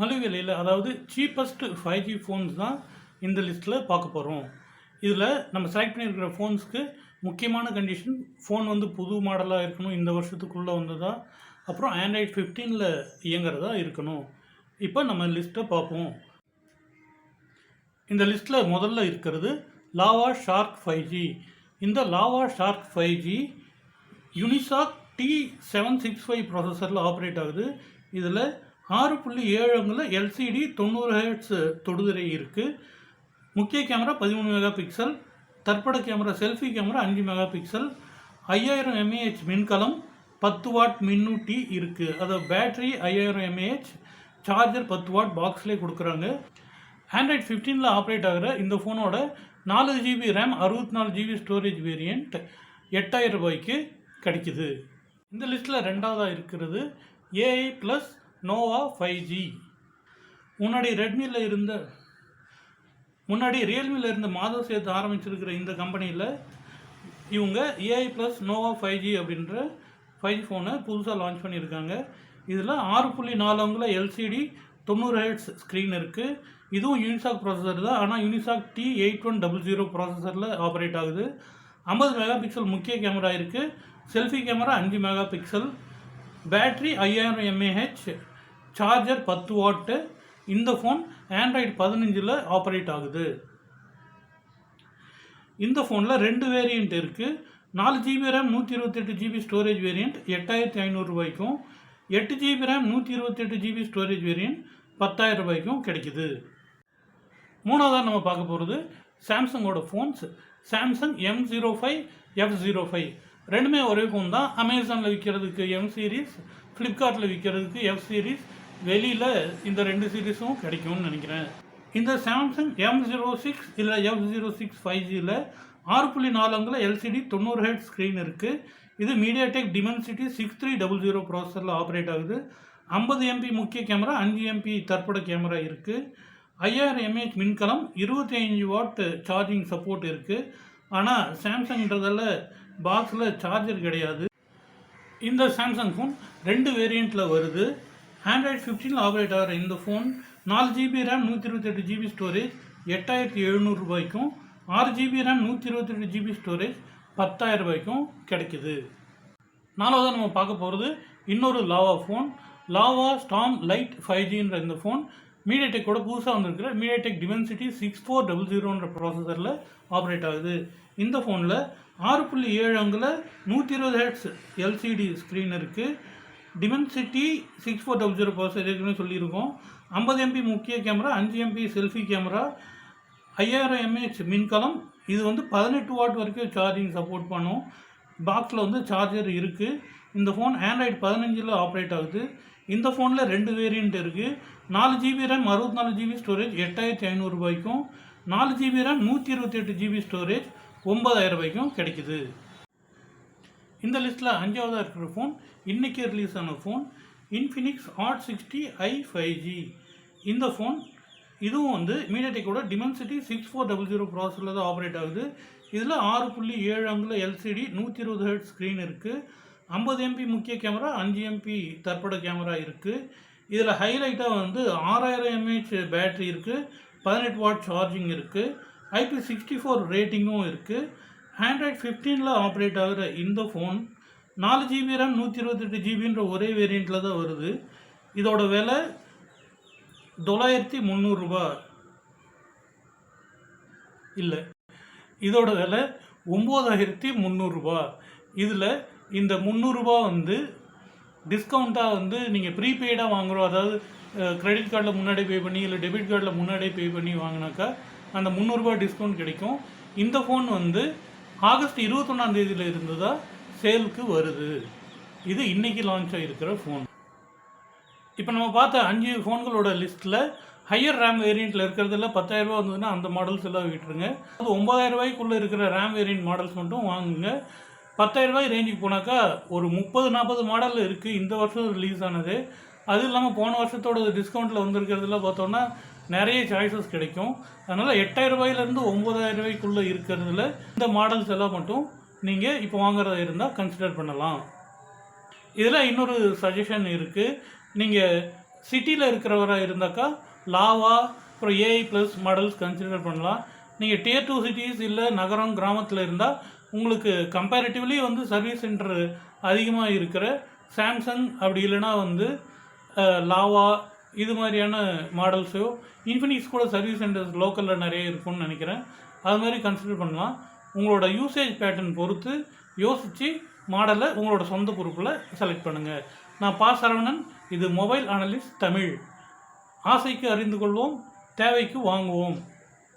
மலிவு விலையில் அதாவது சீப்பஸ்ட் ஃபைவ் ஜி ஃபோன்ஸ் தான் இந்த லிஸ்ட்டில் பார்க்க போகிறோம் இதில் நம்ம செலக்ட் பண்ணியிருக்கிற ஃபோன்ஸ்க்கு முக்கியமான கண்டிஷன் ஃபோன் வந்து புது மாடலாக இருக்கணும் இந்த வருஷத்துக்குள்ளே வந்ததா அப்புறம் ஆண்ட்ராய்ட் ஃபிஃப்டீனில் இயங்குறதா இருக்கணும். இப்போ நம்ம லிஸ்ட்டை பார்ப்போம். இந்த லிஸ்ட்டில் முதல்ல இருக்கிறது லாவா ஷார்க் ஃபைவ் ஜி இந்த Lava shark five G Unisoc T seven six five ப்ராசஸரில் operate ஆகுது. இதில் ஆறு புள்ளி ஏழு அங்குல எல்சிடி தொண்ணூறு ஹெட்ஸ் தொடுதிரை இருக்குது முக்கிய கேமரா பதிமூணு மெகா பிக்சல் தற்பட கேமரா செல்ஃபி கேமரா அஞ்சு மெகா பிக்சல் ஐயாயிரம் எம்ஏஹெச் மின்கலம் பத்து வாட் மின்னூட்டி இருக்குது அதாவது பேட்ரி ஐயாயிரம் எம்ஏஹெச் சார்ஜர் பத்து வாட் பாக்ஸ்லேயே கொடுக்குறாங்க. ஆண்ட்ராய்ட் ஃபிஃப்டீனில் ஆப்ரேட் ஆகிற இந்த ஃபோனோட நாலு ஜிபி ரேம் அறுபத்தி நாலு ஜிபி ஸ்டோரேஜ் வேரியண்ட் எட்டாயிரம் ரூபாய்க்கு கிடைக்குது. இந்த லிஸ்ட்டில் ரெண்டாவதாக இருக்கிறது. AI plus Nova five G முன்னாடி ரெட்மியில் இருந்த முன்னாடி ரியல்மியில் இருந்த மாதவ் சேர்த்து ஆரம்பிச்சிருக்கிற இந்த கம்பெனியில் இவங்க AI plus Nova five G அப்படின்ற ஃபைவ் ஜி ஃபோனை புதுசாக லான்ச் பண்ணியிருக்காங்க. இதில் ஆறு புள்ளி நாலு அங்குல எல்சிடி தொண்ணூறு ஹெட்ஸ் ஸ்க்ரீன் இருக்குது இதுவும் யூனிசாக் ப்ராசஸர் தான். ஆனால் Unisoc T eight one double zero ப்ராசஸரில் operate ஆகுது. ஐம்பது மெகா பிக்சல் முக்கிய கேமரா இருக்குது செல்ஃபி கேமரா அஞ்சு மெகா பிக்சல் பேட்ரி ஐயாயிரம் எம்ஏஹெச் சார்ஜர் பத்து வாட்டு இந்த ஃபோன் ஆண்ட்ராய்டு பதினஞ்சில் ஆப்ரேட் ஆகுது. இந்த ஃபோனில் ரெண்டு வேரியண்ட் இருக்குது நாலு ஜிபி ரேம் நூற்றி இருபத்தெட்டு ஜிபி ஸ்டோரேஜ் வேரியண்ட் எட்டாயிரத்தி ஐநூறுரூபாய்க்கும் எட்டு ஜிபி ரேம் நூற்றி இருபத்தெட்டு ஜிபி ஸ்டோரேஜ் வேரியண்ட் பத்தாயிரம் ரூபாய்க்கும் கிடைக்குது. மூணாவதாக நம்ம பார்க்க போகிறது சாம்சங்கோட phones Samsung M zero five F zero five ரெண்டுமே ஒரே ஃபோன் தான். அமேசானில் விற்கிறதுக்கு எம் சீரீஸ் ஃப்ளிப்கார்ட்டில் விற்கிறதுக்கு எஃப் சீரீஸ் வெளியில் இந்த ரெண்டு சீரீஸும் கிடைக்கும்னு நினைக்கிறேன். இந்த சாம்சங் எம் ஜீரோ சிக்ஸ் இல்லை எஃப் ஜீரோ சிக்ஸ் ஃபைவ் ஜியில் ஆறு புள்ளி நாலு அங்கில் எல்சிடி தொண்ணூறு ஹெட் ஸ்க்ரீன் இருக்குது இது MediaTek Dimensity six three double zero ப்ராசஸரில் operate ஆகுது. ஐம்பது எம்பி முக்கிய கேமரா அஞ்சு எம்பி தற்பட கேமரா இருக்குது ஐயாயிரம் எம்ஏஹெச் மின்கலம் இருபத்தி அஞ்சு வாட் சார்ஜிங் சப்போர்ட் இருக்குது ஆனால் சாம்சங்ன்றதால பாக்ஸில் சார்ஜர் கிடையாது. இந்த சாம்சங் ஃபோன் ரெண்டு வேரியண்ட்டில் வருது. ஆண்ட்ராய்ட் ஃபிஃப்டீன் ஆப்ரேட் ஆகிற இந்த ஃபோன் நாலு ஜிபி ரேம் நூற்றி இருபத்தெட்டு ஜிபி ஸ்டோரேஜ் எட்டாயிரத்தி எழுநூறுபாய்க்கும் ஆறு ஜிபி ரேம் நூற்றி இருபத்தெட்டு ஜிபி ஸ்டோரேஜ் பத்தாயிரம் ரூபாய்க்கும் கிடைக்குது. நாலாவதாக நம்ம பார்க்க போகிறது இன்னொரு Lava phone Lava storm lite five ஜின்ற இந்த ஃபோன் மீடியாடெக்கோட புதுசாக வந்திருக்கிற MediaTek Dimensity six four double ஜீரோன்ற ப்ராசஸரில் ஆப்ரேட் ஆகுது. இந்த ஃபோனில் ஆறு புள்ளி ஏழு அங்குல நூற்றி இருபது ஹெட்ஸ் எல்சிடி ஸ்க்ரீன் இருக்குது Dimensity six four double zero பர்சன்டேஜ்னு சொல்லியிருக்கோம். ஐம்பது எம்பி முக்கிய கேமரா அஞ்சு எம்பி செல்ஃபி கேமரா ஐயாயிரம் எம்ஏஹெச் மின்கலம். இது வந்து பதினெட்டு வாட் வரைக்கும் சார்ஜிங் சப்போர்ட் பண்ணும். பாக்ஸில் வந்து சார்ஜர் இருக்குது இந்த ஃபோன் ஆண்ட்ராய்டு பதினஞ்சில் ஆப்ரேட் ஆகுது. இந்த ஃபோனில் ரெண்டு வேரியண்ட் இருக்குது நாலு ஜிபி ரேம் அறுபத்தி நாலு ஜிபி ஸ்டோரேஜ் எட்டாயிரத்தி ஐநூறுரூபாய்க்கும் நாலு ஜிபி ரேம் நூற்றி இருபத்தெட்டு ஜிபி ஸ்டோரேஜ் ஒன்பதாயிரம் ரூபாய்க்கும் கிடைக்குது. இந்த லிஸ்ட்டில் அஞ்சாவதாக இருக்கிற ஃபோன் இன்றைக்கி ரிலீஸ் ஆன phone Infinix hot sixty I five G இந்த ஃபோன் இதுவும் வந்து மீடியாடெக்கோட Dimensity six four double zero ப்ராசஸரில் தான் ஆப்ரேட் ஆகுது. இதில் ஆறு புள்ளி ஏழு அங்குல எல்சிடி நூற்றி இருபது ஹெட் ஸ்க்ரீன் இருக்குது ஐம்பது எம்பி முக்கிய கேமரா அஞ்சு எம்பி தற்பட கேமரா இருக்குது இதில் ஹைலைட்டாக வந்து ஆறாயிரம் எம்ஏஹெச் பேட்டரி இருக்குது பதினெட்டு வாட் சார்ஜிங் இருக்குது ஐபி சிக்ஸ்டி ஃபோர் ரேட்டிங்கும் இருக்குது ஆண்ட்ராய்ட் ஃபிஃப்டீனில் ஆப்ரேட் ஆகிற இந்த ஃபோன் நாலு ஜிபி ரேம் நூற்றி இருபத்தெட்டு ஜிபின்ற ஒரே வேரியண்ட்டில் தான் வருது. இதோட விலை தொள்ளாயிரத்தி முந்நூறுரூபா இல்லை இதோட விலை ஒம்பதாயிரத்தி முந்நூறுரூபா இதில் இந்த முந்நூறுரூபா வந்து டிஸ்கவுண்ட்டாக வந்து நீங்கள் ப்ரீபெய்டாக வாங்குகிறோம் அதாவது கிரெடிட் கார்டில் முன்னாடி பே பண்ணி இல்லை டெபிட் கார்டில் முன்னாடியே பே பண்ணி வாங்கினாக்கா அந்த முந்நூறுரூபா டிஸ்கவுண்ட் கிடைக்கும். இந்த ஃபோன் வந்து ஆகஸ்ட் இருபத்தொன்னாம் தேதியில் இருந்து தான் சேலுக்கு வருது. இது இன்னைக்கு லான்ச் ஆகிருக்கிற ஃபோன் இப்போ நம்ம பார்த்த அஞ்சு ஃபோன்களோட லிஸ்ட்டில் ஹையர் ரேம் வேரியண்ட்டில் இருக்கிறதுல பத்தாயிரரூபா வந்ததுன்னா அந்த மாடல்ஸ் எல்லாம் விட்டுருங்க. அது ஒம்பதாயிரம் ரூபாய்க்குள்ளே இருக்கிற ரேம் வேரியண்ட் மாடல்ஸ் மட்டும் வாங்குங்க. பத்தாயிரம் ரூபாய் ரேஞ்சுக்கு போனாக்கா ஒரு முப்பது நாற்பது மாடல் இருக்குது இந்த வருஷம் ரிலீஸ் ஆனது. அது இல்லாமல் போன வருஷத்தோட டிஸ்கவுண்ட்டில் வந்திருக்கிறதுல பார்த்தோன்னா நிறைய சாய்ஸஸ் கிடைக்கும். அதனால் எட்டாயிரம் ரூபாயிலேருந்து ஒம்பதாயிரம் ரூபாய்க்குள்ளே இருக்கிறதுல இந்த மாடல்ஸ் எல்லாம் மட்டும் நீங்கள் இப்போ வாங்குறதா இருந்தால் கன்சிடர் பண்ணலாம். இதில் இன்னொரு சஜஷன் இருக்குது நீங்கள் சிட்டியில் இருக்கிறவராக இருந்தாக்கா லாவா அப்புறம் ஏஐ ப்ளஸ் மாடல்ஸ் கன்சிடர் பண்ணலாம். நீங்கள் டியர் டூ சிட்டிஸ் இல்லை நகரம் கிராமத்தில் இருந்தால் உங்களுக்கு கம்பேரிட்டிவ்லி வந்து சர்வீஸ் சென்டர் அதிகமாக இருக்கிற சாம்சங் அப்படி இல்லைன்னா வந்து லாவா இது மாதிரியான மாடல்ஸோ இன்ஃபினிக்ஸ் கூட சர்வீஸ் சென்டர்ஸ் லோக்கலில் நிறைய இருக்கும்னு நினைக்கிறேன். அது மாதிரி கன்சிடர் பண்ணலாம். உங்களோட யூசேஜ் பேட்டர்ன் பொறுத்து யோசித்து மாடலை உங்களோட சொந்த பொறுப்பில் செலக்ட் பண்ணுங்கள் நான் பா. சரவணன் இது மொபைல் அனலிஸ்ட் தமிழ். ஆசைக்கு அறிந்து கொள்வோம் தேவைக்கு வாங்குவோம்.